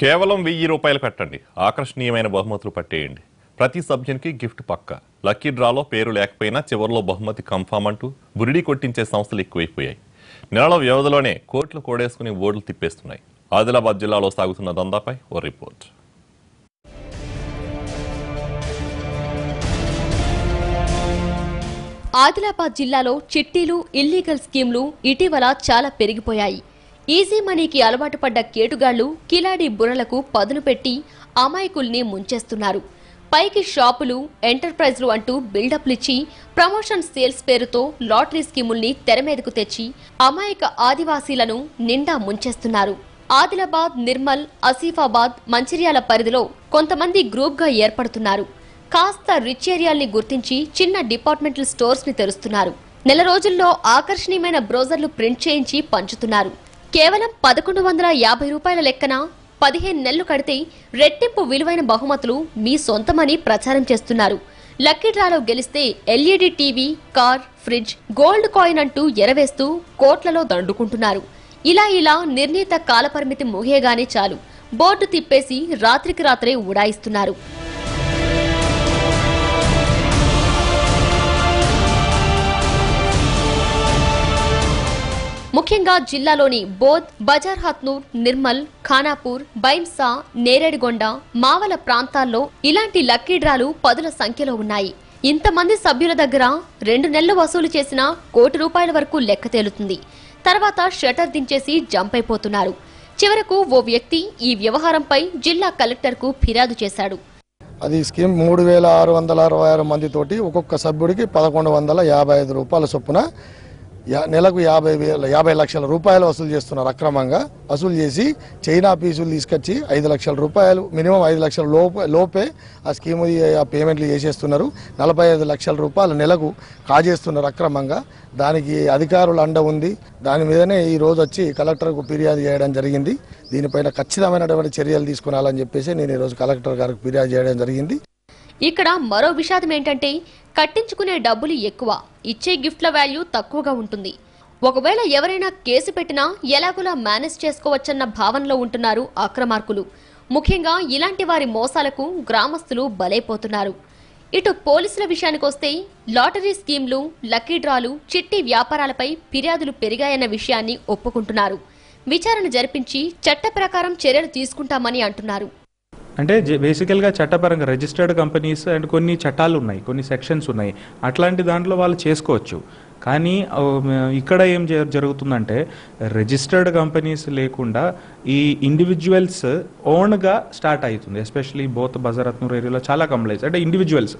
కేవలం వెయ్యి రూపాయలు పెట్టండి. ఆకర్షణీయమైన బహుమతులు పట్టేయండి. ప్రతి సభ్యునికి గిఫ్ట్ పక్క. లక్కీ డ్రాలో పేరు లేకపోయినా చివరిలో బహుమతి కన్ఫామ్ అంటూ బురిడి కొట్టించే సంస్థలు ఎక్కువైపోయాయి. నెలల వ్యవధిలోనే కోట్లు కోడేసుకుని ఓట్లు తిప్పేస్తున్నాయి. ఆదిలాబాద్ జిల్లాలో సాగుతున్న దందాపై ఓ రిపోర్ట్. ఆదిలాబాద్ జిల్లాలో చిట్టీలు ఇల్లీగల్ స్కీమ్లు ఇటీవల చాలా పెరిగిపోయాయి. ఈజీ మనీకి అలవాటు పడ్డ కేటుగాళ్ళు కిలాడి బుర్రలకు పదును పెట్టి అమాయకుల్ని ముంచేస్తున్నారు. పైకి షాపులు ఎంటర్ప్రైజ్లు అంటూ బిల్డప్లిచ్చి ప్రమోషన్ సేల్స్ పేరుతో లాటరీ స్కీముల్ని తెరమీదకు తెచ్చి అమాయక ఆదివాసీలను నిండా ముంచేస్తున్నారు. ఆదిలాబాద్ నిర్మల్ ఆసిఫాబాద్ మంచిర్యాల పరిధిలో కొంతమంది గ్రూప్గా ఏర్పడుతున్నారు. కాస్త రిచ్ ఏరియాల్ని గుర్తించి చిన్న డిపార్ట్మెంటల్ స్టోర్స్ని తెరుస్తున్నారు. నెల రోజుల్లో ఆకర్షణీయమైన బ్రౌజర్లు ప్రింట్ చేయించి పంచుతున్నారు. కేవలం పదకొండు వందల యాభై రూపాయల లెక్కన పదిహేను నెలలు కడితే రెట్టింపు విలువైన బహుమతులు మీ సొంతమని ప్రచారం చేస్తున్నారు. లక్కీ డ్రాలో గెలిస్తే LED TV car fridge gold coin అంటూ ఎరవేస్తూ కోట్లలో దండుకుంటున్నారు. ఇలా ఇలా నిర్ణీత కాలపరిమితి ముగియగానే చాలు. బోర్డు తిప్పేసి రాత్రికి రాత్రే ఉడాయిస్తున్నారు ముఖ్యంగా జిల్లాలోని బోధ్ బజార్ హత్నూర్ నిర్మల్ ఖానాపూర్ బైంసా నేరేడుగొండ మావల ప్రాంతాల్లో ఇలాంటి లక్కీ డ్రాలు పదుల సంఖ్యలో ఉన్నాయి. ఇంతమంది సభ్యుల దగ్గర రెండు నెలలు వసూలు చేసిన కోటి రూపాయల వరకు లెక్క తేలుతుంది. తర్వాత షటర్ దించేసి జంప్ అయిపోతున్నారు. చివరకు ఓ వ్యక్తి ఈ వ్యవహారంపై జిల్లా కలెక్టర్కు ఫిర్యాదు చేశాడు. అది స్కీమ్ మూడు వేల ఆరు వందల అరవై ఆరు మందితోటి ఒక్కొక్క సభ్యుడికి పదకొండు వందల యాభై ఐదు రూపాయల చొప్పున నెలకు యాభై వేల యాభై లక్షల రూపాయలు వసూలు చేస్తున్నారు అక్రమంగా. వసూలు చేసి చైనా పీసులు తీసుకొచ్చి ఐదు లక్షల రూపాయలు మినిమం ఐదు లక్షల లోపే లోపే ఆ స్కీమ్ ఆ పేమెంట్లు చేసేస్తున్నారు. నలభై ఐదు లక్షల రూపాయలు నెలకు కాజేస్తున్నారు అక్రమంగా. దానికి అధికారుల అండ ఉంది. దాని మీదనే ఈ రోజు వచ్చి కలెక్టర్కు ఫిర్యాదు చేయడం జరిగింది. దీనిపైన ఖచ్చితమైనటువంటి చర్యలు తీసుకురాలని చెప్పేసి నేను ఈరోజు కలెక్టర్ గారికి ఫిర్యాదు చేయడం జరిగింది. ఇక్కడ మరో విషాదం ఏంటంటే కట్టించుకునే డబ్బులు ఎక్కువ ఇచ్చే గిఫ్ట్ల వాల్యూ తక్కువగా ఉంటుంది. ఒకవేళ ఎవరైనా కేసు పెట్టినా ఎలాగోలా మేనేజ్ చేసుకోవచ్చన్న భావనలో ఉంటున్నారు అక్రమార్కులు. ముఖ్యంగా ఇలాంటి వారి మోసాలకు గ్రామస్తులు బలైపోతున్నారు. ఇటు పోలీసుల విషయానికొస్తే లాటరీ స్కీమ్లు లక్కీ డ్రాలు చిట్టి వ్యాపారాలపై ఫిర్యాదులు పెరిగాయన్న విషయాన్ని ఒప్పుకుంటున్నారు. విచారణ జరిపించి చట్ట ప్రకారం చర్యలు తీసుకుంటామని అంటున్నారు. అంటే బేసికల్గా చట్టపరంగా రిజిస్టర్డ్ కంపెనీస్ అండ్ కొన్ని చట్టాలు ఉన్నాయి కొన్ని సెక్షన్స్ ఉన్నాయి అట్లాంటి దాంట్లో వాళ్ళు చేసుకోవచ్చు కానీ ఇక్కడ ఏం జరుగుతుందంటే రిజిస్టర్డ్ కంపెనీస్ లేకుండా ఈ ఇండివిజువల్స్ ఓన్గా స్టార్ట్ అవుతుంది ఎస్పెషలీ బోత్ బజరత్నూర్ ఏరియాలో చాలా కంప్లైంట్స్ అంటే ఇండివిజువల్స్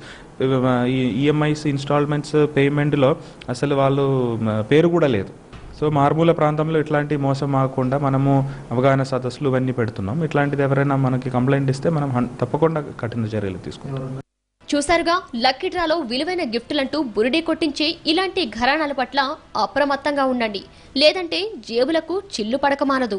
ఈఎంఐస్ ఇన్స్టాల్మెంట్స్ పేమెంట్లో అసలు వాళ్ళు పేరు కూడా లేదు సో మారుమూల ప్రాంతంలో ఇట్లాంటి మోసం ఆగకుండా మనము అవగాహన సదస్సులు ఇవన్నీ పెడుతున్నాం. ఇట్లాంటిది ఎవరైనా మనకి కంప్లైంట్ ఇస్తే మనం తప్పకుండా కఠిన చర్యలు తీసుకుంటాం. చూశారుగా లక్కీ డ్రాలో విలువైన గిఫ్టులంటూ బురిడి కొట్టించే ఇలాంటి ఘరానాల పట్ల అప్రమత్తంగా ఉండండి. లేదంటే జేబులకు చిల్లు పడక మానదు